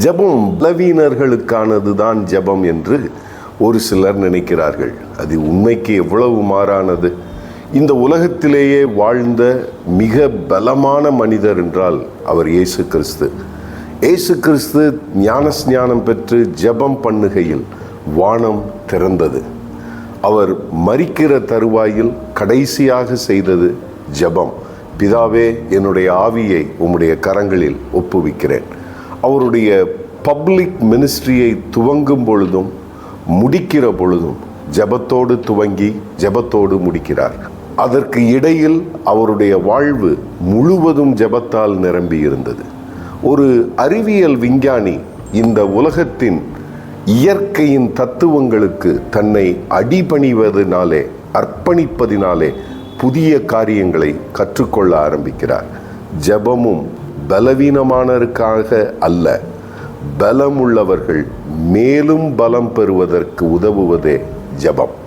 ஜெபம் பலவீனர்களுக்கானது தான் ஜெபம் என்று ஒரு சிலர் நினைக்கிறார்கள். அது உண்மைக்கு எவ்வளவு மாறானது? இந்த உலகத்திலேயே வாழ்ந்த மிக பலமான மனிதர் என்றால் அவர் இயேசு கிறிஸ்து. இயேசு கிறிஸ்து ஞானஸ்ஞானம் பெற்று ஜெபம் பண்ணுகையில் வானம் திறந்தது. அவர் மறிக்கிற தருவாயில் கடைசியாக செய்தது ஜெபம். பிதாவே என்னுடைய ஆவியை உம்முடைய கரங்களில் ஒப்புவிக்கிறேன். அவருடைய பப்ளிக் மினிஸ்ட்ரியை துவங்கும் பொழுதும் முடிக்கிற பொழுதும் ஜெபத்தோடு துவங்கி ஜெபத்தோடு முடிக்கிறார். அதற்கு இடையில் அவருடைய வாழ்வு முழுவதும் ஜெபத்தால் நிரம்பி இருந்தது. ஒரு அறிவியல் விஞ்ஞானி இந்த உலகத்தின் இயற்கையின் தத்துவங்களுக்கு தன்னை அடிபணிவதனாலே அர்ப்பணிப்பதினாலே புதிய காரியங்களை கற்றுக்கொள்ள ஆரம்பிக்கிறார். ஜெபமும் பலவீனமானருக்காக அல்ல. பலமுள்ளவர்கள் மேலும் பலம் பெறுவதற்கு உதவுவதே ஜெபம்.